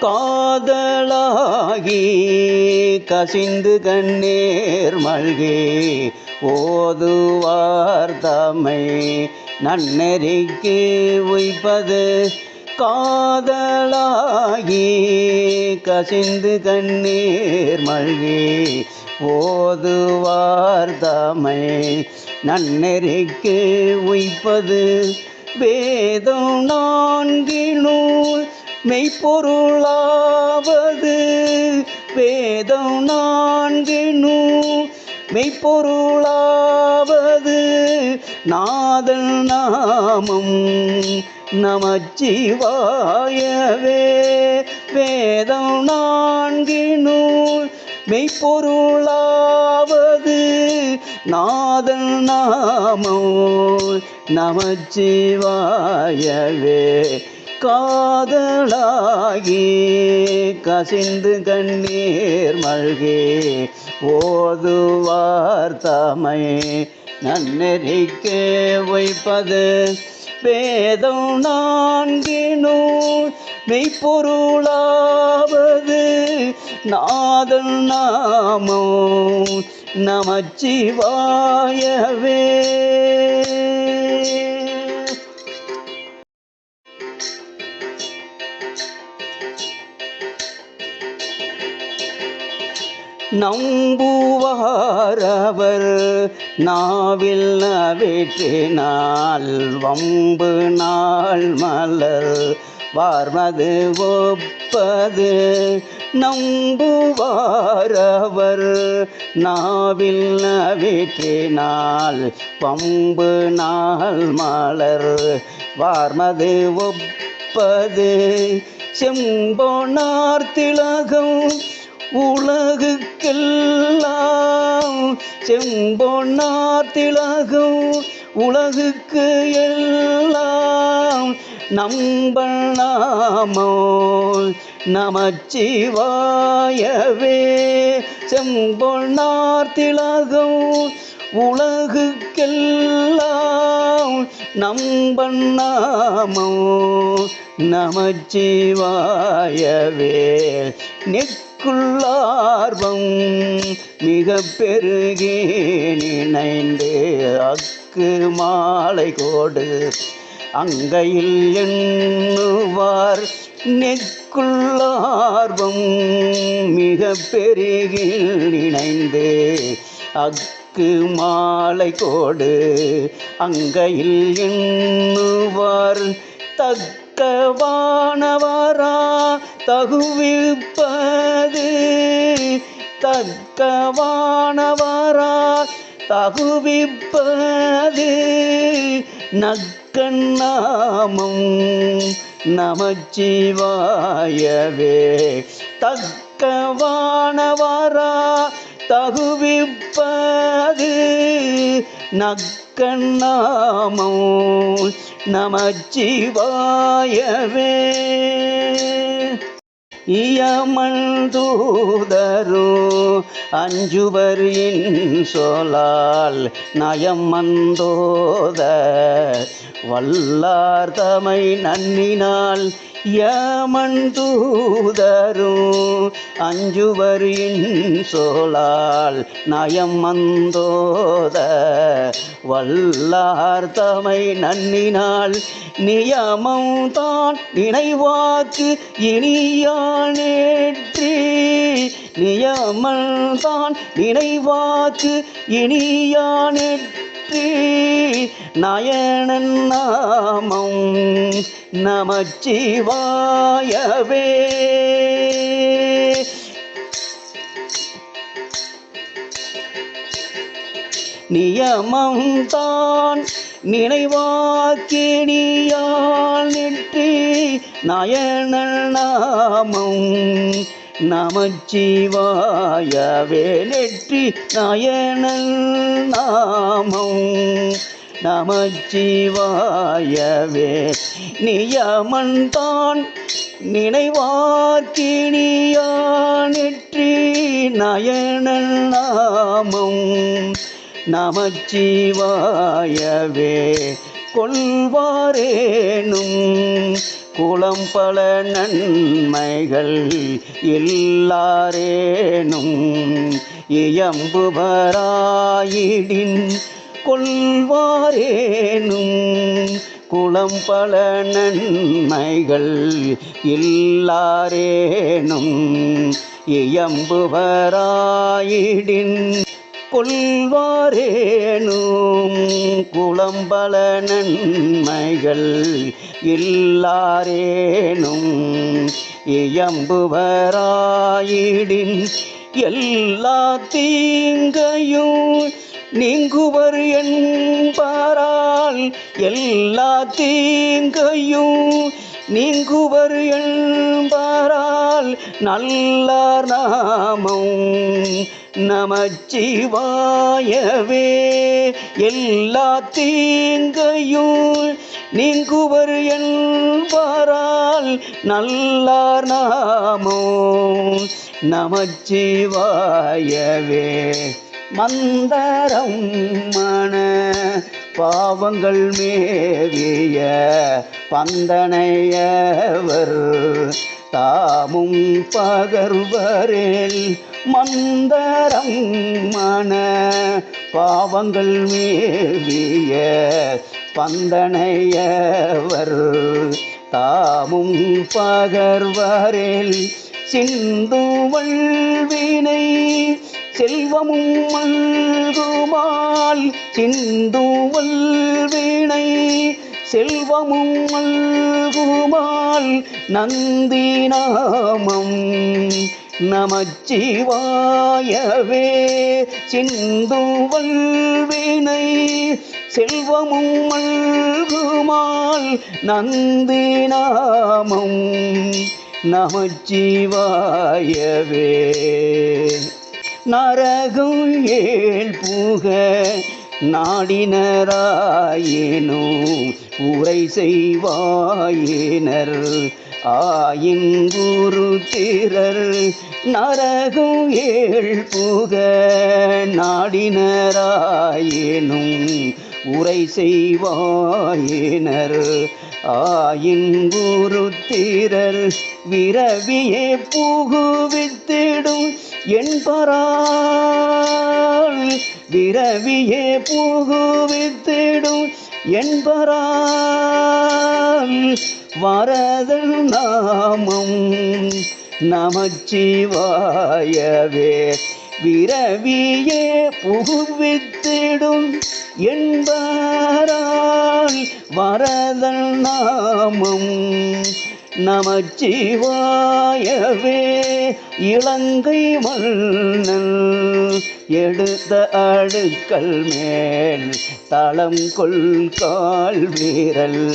காதலாகி கசிந்து கண்ணீர் மழ்கே ஓதுவார் தமை நன்னெறிக்கு உய்ப்பது. காதலாகி கசிந்து கண்ணீர் மல்கி ஓதுவார் தமை நன்னெறிக்கு உய்ப்பது. வேதம் நான்கினூல் மெய்ப்பொருளாவது வேதம் நான்கினூல் மெய்ப்பொருளாவது நாதல் நாமம் நமச்சிவாயவே. வேதம் நான்கினூல் மெய்ப்பொருளாவது நாதல் நாமோ நமச்சிவாயவே. காதலாகி கசிந்து கண்ணீர் மழ்கே ஓதுவார் தமை நன்னெறிக்கே வைப்பது. வேதம் நான்கினூல் மெய்ப்பொருளாவது நாதன் நாமோ நமச்சிவாயவே. நம்புவாரவர். நாவில் நவிற்றினால் வம்பு நாள் மலர். வார்மது ஒப்பது நம்புவாரவர். நாவில் நவிற்றினால் பம்பு நாள் மலர். வார்மது ஒப்பது செம்பொனார் திலகம் உலகுக்கெல்லாம் செம்பொன்னார் திலகம் உலகுக்கு எல்லாம் நம்பனாமோ நமச்சிவாயவே செம்பொன்னார் திலகம் உலகுக்கெல்லாம் நம்பன்னாமோ நமச்சிவாயவே அக்குள்ளார்வம் மிக பெருகி நினைந்து அக்கு மாலை கோடு அங்கையில் எண்ணுவார். நெக்குள்ளார்வம் மிக பெருகி நினைந்து அக்கு மாலை கோடு அங்கையில் எண்ணுவார். தக் தக்கவானவரா தகுவிப்பது. தக்கவானவரா தகுவிப்பது. நக்கண்ணாமம் நமச்சிவாயவே. தக்கவானவரா தகுவிப்பது. நக்கண்ணாமம் நமச்சிவாயவே இயமல் தூதரு அஞ்சுவர் சொலால் நயம் மந்தோத வல்லார் தமை நன்னினால் யமண்டூதரும் அஞ்சுவரின் சோழால் நயம் மந்தோத வல்லார் தமை நன்னினால் நியமம் தான் நினைவாக்கு இனியானேற்றி நியமம் தான் நினைவாக்கு இனியானேற்றி நயனன் நாமம் நமச்சிவாயவே. நியமம் தான் நினைவாக்கினியால் நிற்றி நயன நாமம். நமச்சிவாயவே நெற்றி நயன நாமம். நமச்சிவாயவே நியமன்தான் தான் நினைவாக்கினியா நெற்றி நாமம். நமச்சிவாயவே கொள்வாரேனும். குளம் பல நன்மைகள் எல்லாரேனும் இயம்புபராயிடின் கொள்வாரேனும் குளம் பல நன்மைகள் இல்லாரேனும் இயம்புவராயிடின் கொள்வாரேனும் குளம்பல நன்மைகள் இல்லாரேனும் இயம்புவராயிடின் எல்லா தீங்கையும் நீங்குவர் என்பாரால் எல்லா தீங்கையும் நீங்குவர் என்பாரால் நல்லார் நாமம் நமச்சிவாயவே. எல்லா தீங்கையும் நீங்குவர் என்பாரால் நல்லார் நாமோ நமச்சிவாயவே. மந்தரம் மன பாவங்கள் மேவிய பந்தனையவர். தாமும் பகர்வரில் மந்தரம் மன பாவங்கள் மேவிய பந்தனையவர். தாமும் பகர்வரில் சிந்துவள் வினை செல்வமும் மல்குமால் சிந்துவல் வீணை. செல்வமும் மல்குமால் நந்தி நாமம் நமச்சிவாயவே. சிந்துவல் வீணை. செல்வமும் மல்குமால் நந்தி நாமம் நமச்சிவாயவே. நரகம் ஏழ் பூக நாடினராயினோ உரை செய்வாயினர். ஆயிங்குரு திரர் நரகம் ஏழ் புக நாடினராயினும் உரை செய்வாயினர். ஆயிங்குரு திரர் விரவியே புகுவித்திடும் என்பரால் விரவியே புகுவித்திடும் என்பரால் வரதல் நாமம் நமச்சிவாயவே. விரவியே புகுவித்திடும் என்பரால் வரதல் நாமம் நமச்சிவாயவே இலங்கை மன்னன் எடுத்த அடுக்கல் மேல் தளம் கொள் கால் வீரல்.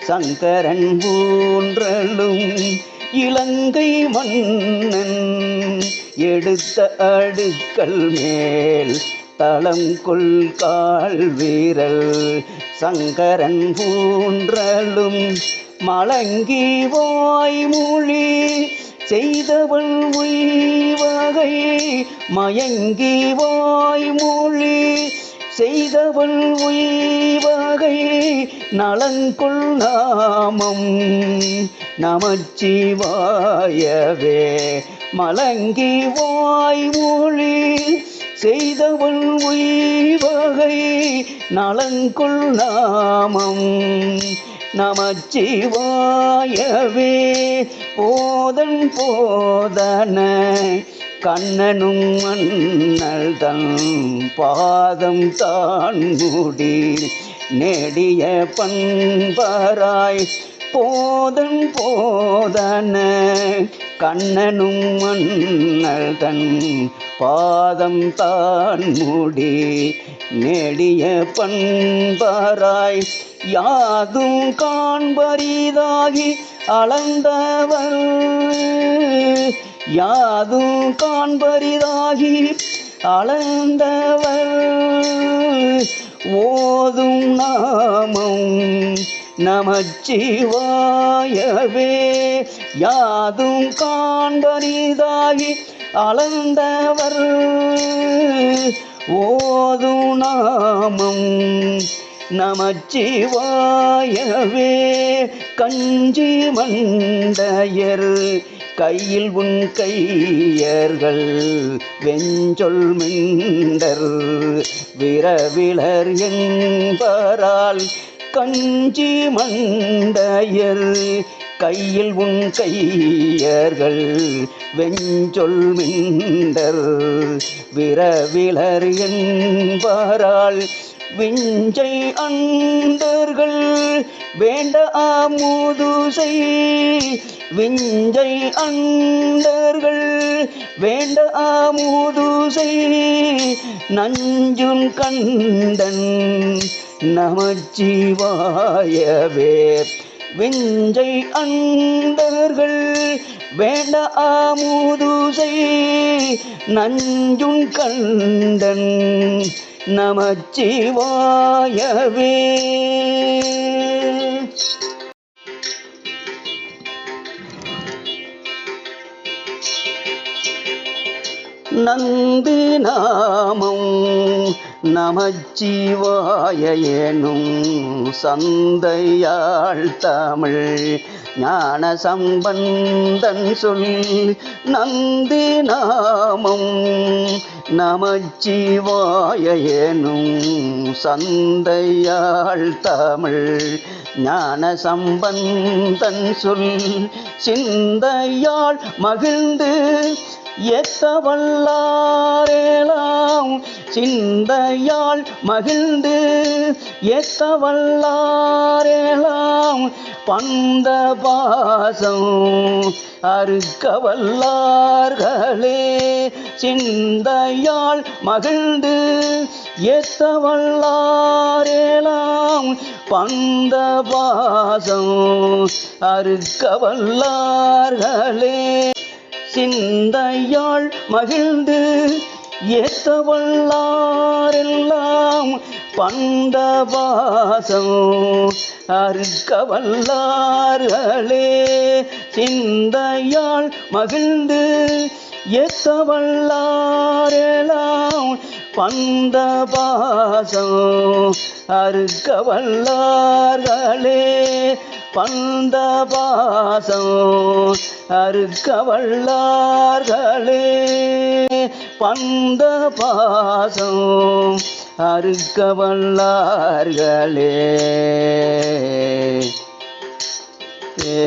சங்கரன் ஊன்றலும் இலங்கை மன்னன் எடுத்த அடுக்கல் மேல் தளம் கொள் கால் வீரல். சங்கரன் ஊன்றலும் மலங்கி வாய்மொழி செய்தவள் உய்வகை. மயங்கி வாய்மொழி செய்தவள் உய்வகை. நலங்கொள் நாமம் நமச்சிவாயவே மலங்கி வாய்மொழி செய்தவள் உய்வகை. நலங்கொள் நாமம் நமச்சிவாயவே. போதன் போதன கண்ணனும் மன்னல் தன் பாதம் தான் முடி நெடிய பண்பராய் போதன் போதன கண்ணனும் மன்னல் தன் பாதம் தான் முடி நெடிய பண்பராய் யாதும் காண்பரிதாகி அளந்தவர் யாதும் காண்பரிதாகி அளந்தவர் ஓதும் நாமம் நமச்சிவாயவே. யாதும் காண்பரிதாகி அளந்தவர். ஓதும் நாமம் நமச்சிவாயவே. கஞ்சி மண்டையர் கையில் உன் கையர்கள் வெஞ்சொல் மிண்டர். விரவிலர் என்பரால் கஞ்சி மண்டையர் கையில் உன் கையர்கள் வெஞ்சொல் மிண்டர் விரவிலர் என்பாரால் விஞ்சை அண்டர்கள் வேண்ட ஆமுதுசை விஞ்சை அண்டர்கள் வேண்ட ஆமுதுசை நஞ்சுன் கண்டன் நமச்சிவாயவே. விஞ்சை அண்டர்கள் வேண்ட ஆமுதுசை நஞ்சும் கண்டன் நமச்சிவாயவே. நந்தி நாமம் நமச்சிவாய எனும் சந்தையாள் தமிழ் ஞான சம்பந்தன் சொல் நந்தி நாமம் நமச்சிவாய எனும் சந்தையாள் தமிழ் ஞான சம்பந்தன் சொல் சிந்தையாள் மகிழ்ந்து எத்த வல்லாரேலாம் சிந்தையால் மகிழ்ந்து ஏத்த எத்தவல்லாரேலாம் பந்த பாசம் அறுக்க வல்லார்களே சிந்தையால் மகிழ்ந்து ஏத்த எத்தவல்லாரேலாம் பந்த பாசம் அறுக்க வல்லார்களே சிந்தையாள் மகிழ்ந்து ஏத்தவல்லாரெல்லாம் பந்த பாசம் அறுக்கவல்லார்களே சிந்தையாள் மகிழ்ந்து ஏத்தவல்லாரெல்லாம் பந்தபாசம் பாசம் அறுக்கவல்லார்களே பந்த பாசம் பந்த பாசம் அறுக்கவல்லார்களே ஏ